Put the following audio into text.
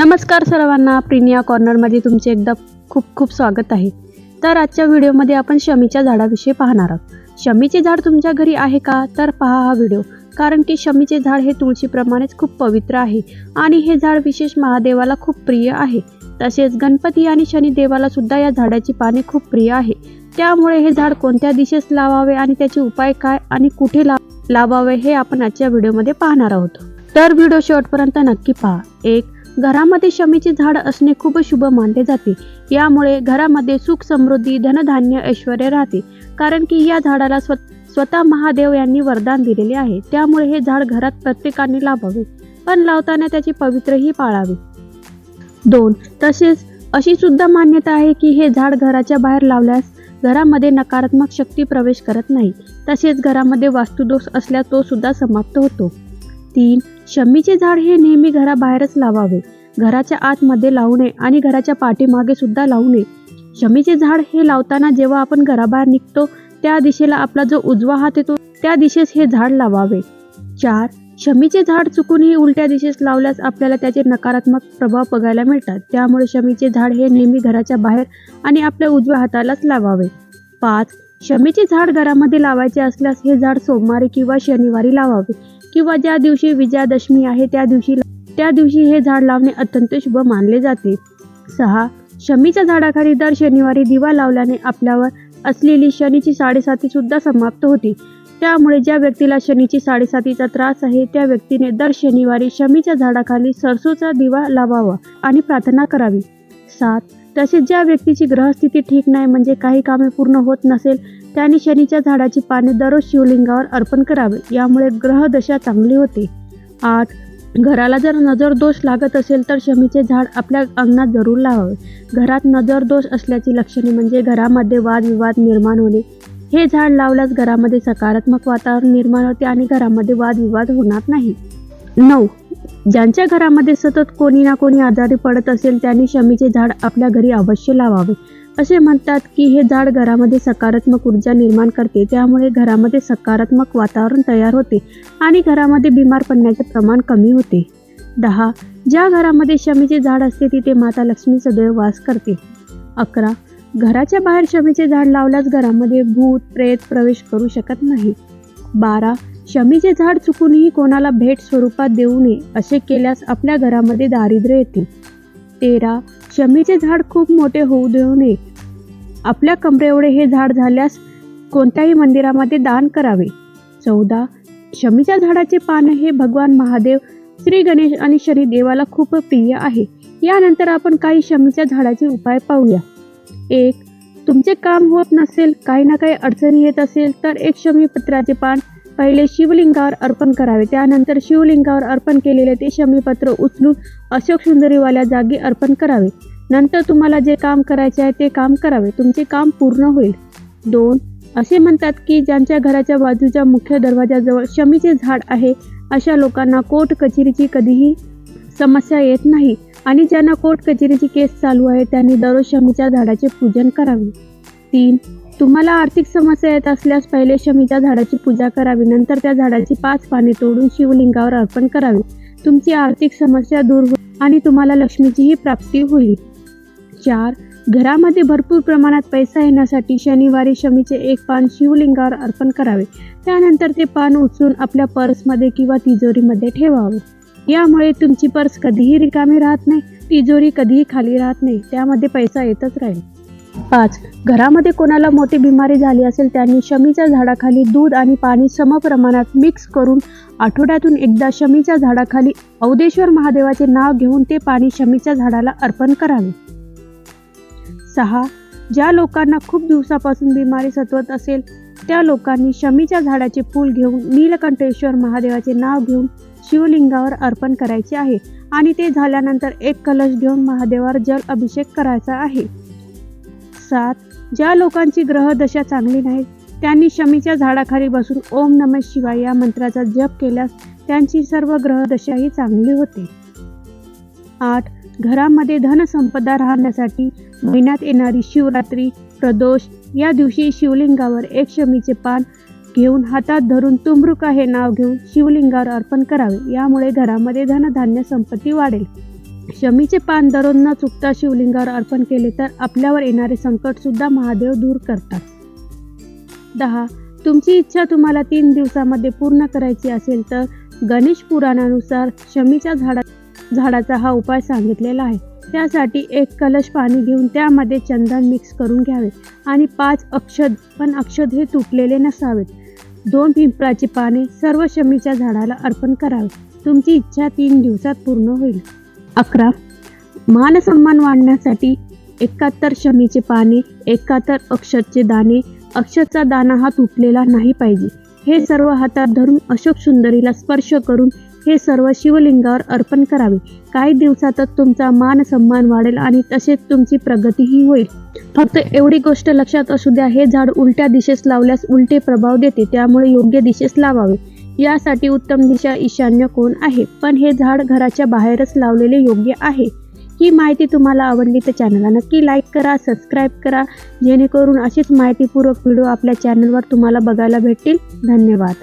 नमस्कार सर्वांना प्रिनिया कॉर्नरमध्ये तुमचे एकदा खूप खूप स्वागत आहे. तर आजच्या व्हिडिओमध्ये आपण शमीच्या झाडाविषयी पाहणार आहोत. शमीचे झाड तुमच्या घरी आहे का? तर पहा हा व्हिडिओ. कारण की शमीचे झाड हे तुळशीप्रमाणेच खूप पवित्र आहे आणि हे झाड विशेष महादेवाला खूप प्रिय आहे. तसेच गणपती आणि शनिदेवाला सुद्धा या झाडाची पाने खूप प्रिय आहे. त्यामुळे हे झाड कोणत्या दिशेस लावावे आणि त्याचे उपाय काय आणि कुठे ला लावावे हे आपण आजच्या व्हिडिओमध्ये पाहणार आहोत. तर व्हिडिओ शेवटपर्यंत नक्की पहा. एक घरामध्ये शमीचे झाड असणे खूप शुभ मानले जाते. यामुळे घरामध्ये सुख समृद्धी धनधान्य ऐश्वर राहते. कारण की या झाडाला स्व स्वतः महादेव यांनी वरदान दिलेले आहे. त्यामुळे हे झाड घरात प्रत्येकाने लावावे पण लावताना त्याची पवित्रही पाळावे. दोन तसेच अशी सुद्धा मान्यता आहे की हे झाड घराच्या बाहेर लावल्यास घरामध्ये नकारात्मक शक्ती प्रवेश करत नाही. तसेच घरामध्ये वास्तुदोष असल्यास तो सुद्धा समाप्त होतो. तीन शमीचे झाड हे नेहमी घराबाहेरच लावावे. घराच्या आतमध्ये लावू नये आणि घराच्या पाठीमागे सुद्धा लावू नये शमीचे झाड हे लावताना जेव्हा आपण घराबाहेर निघतो त्या दिशेला आपला जो उजवा हात येतो त्या दिशेस हे झाड लावावे. चार शमीचे झाड चुकूनही उलट्या दिशेस लावल्यास आपल्याला त्याचे नकारात्मक प्रभाव बघायला मिळतात. त्यामुळे शमीचे झाड हे नेहमी घराच्या बाहेर आणि आपल्या उजव्या हातालाच लावावे. पाच शमीचे झाड घरामध्ये लावायचे असल्यास हे झाड सोमवारी किंवा शनिवारी लावावे. किंवा ज्या दिवशी विजयादशमी आहे त्या दिवशी त्या दिवशी हे झाड लावणे अत्यंत शुभ मानले जाते. सहा शमीच्या झाडाखाली दर शनिवारी दिवा लावल्याने आपल्यावर असलेली शनीची साडेसाती सुद्धा समाप्त होते. त्यामुळे ज्या व्यक्तीला शनीची साडेसातीचा त्रास आहे त्या व्यक्तीने दर शनिवारी शमीच्या झाडाखाली सरसोचा दिवा लावावा आणि प्रार्थना करावी. सात तसेच ज्या व्यक्तीची ग्रहस्थिती ठीक नाही म्हणजे काही कामे पूर्ण होत नसेल त्याने शनीच्या झाडाची पाने दररोज शिवलिंगावर अर्पण करावे. यामुळे ग्रहदशा चांगली होते. आठ घराला जर नजर दोष लागत असेल तर शमीचे झाड आपल्या अंगणात जरूर लावावे. घरात नजर दोष असल्याची लक्षणे म्हणजे घरामध्ये वादविवाद निर्माण होणे. हे झाड लावल्यास घरामध्ये सकारात्मक वातावरण निर्माण होते आणि घरामध्ये वादविवाद होणार नाही. नऊ ज्यांच्या घरामध्ये सतत कोणी ना कोणी आजारी पडत असेल त्यांनी शमीचे झाड आपल्या घरी अवश्य लावावे. असे म्हणतात की हे झाड घरामध्ये सकारात्मक ऊर्जा निर्माण करते. त्यामुळे घरामध्ये सकारात्मक वातावरण तयार होते आणि घरामध्ये बिमार पडण्याचे प्रमाण कमी होते. दहा ज्या घरामध्ये शमीचे झाड असते तिथे माता लक्ष्मी सदैव वास करते. अकरा घराच्या बाहेर शमीचे झाड लावल्यास घरामध्ये भूत प्रेत प्रवेश करू शकत नाही. बारा शमीचे झाड चुकूनही कोणाला भेट स्वरूपात देऊ नये असे केल्यास आपल्या घरामध्ये दारिद्र्य येते. तेरा शमीचे झाड खूप मोठे होऊ देऊ नये. आपल्या कमरेएवढे हे झाड झाल्यास कोणत्याही मंदिरामध्ये दान करावे. चौदा शमीच्या झाडाचे पान हे भगवान महादेव श्री गणेश आणि शनिदेवाला खूप प्रिय आहे. यानंतर आपण काही शमीच्या झाडाचे उपाय पाहूया. एक तुमचे काम होत नसेल काही ना काही अडचणी येत असेल तर एक शमी पत्राचे पान पहिले शिवलिंगावर अर्पण करावे. त्यानंतर शिवलिंगावर अर्पण केलेले ते शमीपत्र उचलून अशोक सुंदरीवाल्या जागी अर्पण करावे. नंतर तुम्हाला जे काम करायचे आहे ते काम करावे. तुमचे काम पूर्ण होईल. दोन असे म्हणतात की ज्यांच्या घराच्या बाजूच्या मुख्य दरवाजाजवळ शमीचे झाड आहे अशा लोकांना कोर्ट कचेरीची कधीही समस्या येत नाही आणि ज्यांना कोर्ट कचेरीची केस चालू आहे त्यांनी दररोज शमीच्या झाडाचे पूजन करावे. तीन तुम्हाला आर्थिक समस्या येत असल्यास पहिले शमीच्या झाडाची पूजा करावी. नंतर त्या झाडाची पाच पाने तोडून शिवलिंगावर अर्पण करावे. तुमची आर्थिक समस्या दूर होईल आणि तुम्हाला लक्ष्मीचीही प्राप्ती होईल. चार घरामध्ये भरपूर प्रमाणात पैसा येण्यासाठी शनिवारी शमीचे एक पान शिवलिंगावर अर्पण करावे. त्यानंतर ते पान उचलून आपल्या पर्समध्ये किंवा तिजोरीमध्ये ठेवावे. यामुळे तुमची पर्स कधीही रिकामी राहत नाही तिजोरी कधीही खाली राहत नाही त्यामध्ये पैसा येतच राहील. पाच. घरामध्ये कोणाला मोठी बिमारी झाली असेल त्यांनी शमीच्या झाडाखाली दूध आणि पाणी समप्रमाणात मिक्स करून आठवड्यातून एकदा शमीच्या झाडाखाली औदेश्वर महादेवाचे नाव घेऊन ते पाणी शमीच्या झाडाला अर्पण करावे. सहा. ज्या लोकांना खूप दिवसापासून बिमारी सतवत असेल त्या लोकांनी शमीच्या झाडाचे फूल घेऊन नीलकंठेश्वर महादेवाचे नाव घेऊन शिवलिंगावर अर्पण करायचे आहे आणि ते झाल्यानंतर एक कलश घेऊन महादेवावर जल अभिषेक करायचा आहे. सात ज्या लोकांची ग्रहदशा चांगली नाही त्यांनी शमीच्या झाडाखाली बसून ओम नम शिवाय या मंत्राचा जप केल्यास त्यांची सर्व ग्रहदशाही चांगली होते. आठ घरामध्ये धनसंपदा राहण्यासाठी महिन्यात येणारी शिवरात्री प्रदोष या दिवशी शिवलिंगावर एक शमीचे पान घेऊन हातात धरून तुमरुका हे नाव घेऊन शिवलिंगावर अर्पण करावे. यामुळे घरामध्ये धनधान्य संपत्ती वाढेल. शमीचे पान दररोज न चुकता शिवलिंगावर अर्पण केले तर आपल्यावर येणारे संकट सुद्धा महादेव दूर करतात. दहा तुमची इच्छा तुम्हाला तीन दिवसामध्ये पूर्ण करायची असेल तर गणेश पुराणानुसार शमीच्या झाडा झाडाचा हा उपाय सांगितलेला आहे. त्यासाठी एक कलश पाणी घेऊन त्यामध्ये चंदन मिक्स करून घ्यावे आणि पाच अक्षद पण अक्षद हे तुटलेले नसावेत. दोन पिंपळाची पाने सर्व शमीच्या झाडाला अर्पण करावे. तुमची इच्छा तीन दिवसात पूर्ण होईल. अकरा. मानसन्मान वाढण्यासाठी एकाहत्तर शमीचे पाने एकाहत्तर अक्षरचे दाणे अक्षरचा दाना हा तुटलेला नाही पाहिजे. हे सर्व हातात धरून अशोक सुंदरीला स्पर्श करून हे सर्व शिवलिंगावर अर्पण करावे. काही दिवसातच तुमचा मान सन्मान वाढेल आणि तसेच तुमची प्रगतीही होईल. फक्त एवढी गोष्ट लक्षात असू द्या हे झाड उलट्या दिशेस लावल्यास उलटे प्रभाव देते त्यामुळे योग्य दिशेस लावावे. यासाठी उत्तम दिशा ईशान्य कोण आहे? पण हे झाड घराच्या बाहेरच लावलेले योग्य आहे. ही माहिती तुम्हाला आवडली तर चॅनलला नक्की लाईक करा सबस्क्राईब करा. जेणेकरून अशीच माहितीपूर्वक व्हिडिओ आपल्या चॅनलवर तुम्हाला बघायला भेटतील. धन्यवाद.